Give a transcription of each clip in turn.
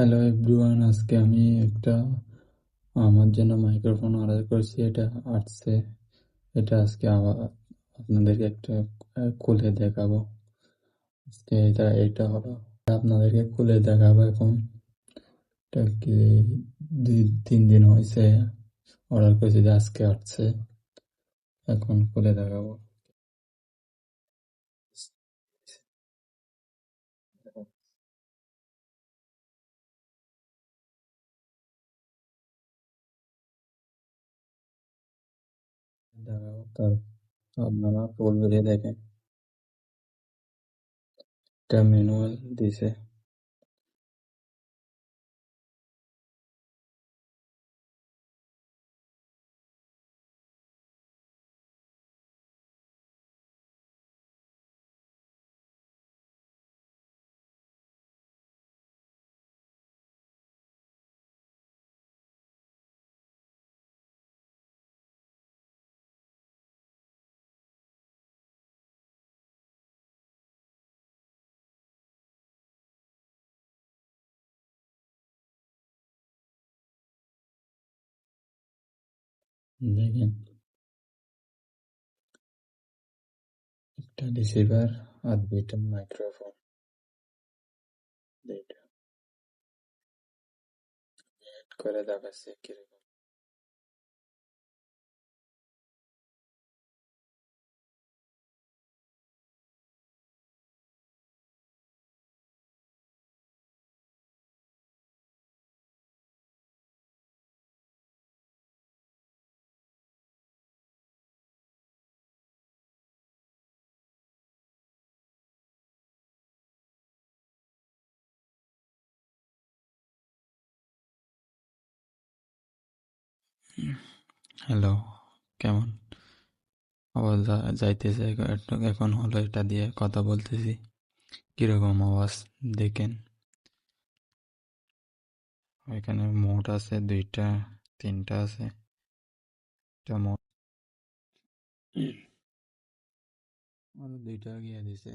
Hello everyone আজকে আমি একটা, আমার জন্য মাইক্রোফোন অর্ডার করেছি, এটা আসছে এটা আজকে আপনাদেরকে একটা খুলে দেখাবো। আজকে এটা এটা হলো, আপনাদেরকে খুলে দেখাবো এখন। এটা কি, দুই, তিন দিন হয়েছে অর্ডার করেছি যে আজকে আসছে এখন খুলে দেখাবো। দেখাবো তার আপনারা ফুল ভিডিও দেখেন এটা ম্যানুয়াল দিছে দেখেন একটা রিসিভার আর দুইটা মাইক্রোফোন দুইটা অ্যাড করে দেখাচ্ছে কীরকম হ্যালো কেমন? আওয়াজ যাইতেছে এখন- হলো এটা দিয়ে কথা বলতেছি। কীরকম আওয়াজ দেখেন? এখানে মোট আছে দুইটা, তিনটা আছে। এটা মোট আরও দুইটা গিয়ে দিছে।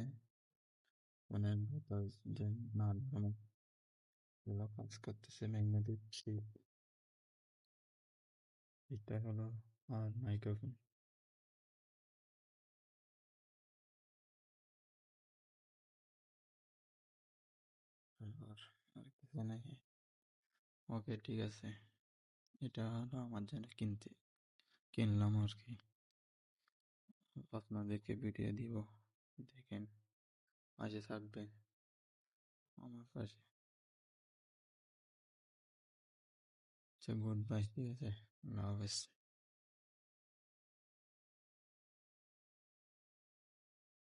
মানে বাতাস যে না কাজ করতেছে ম্যাগনেটিক শিট। এটা হলো আর মাইক্রোফোন আর আর ওকে ঠিক আছে। এটা হলো আমার জন্য কিনতে কিনলাম আর কি আপনাদেরকে ভিডিও দিব। দেখেন, পাশে থাকবেন। আমার পাশে। So goodbye, dear Nervous.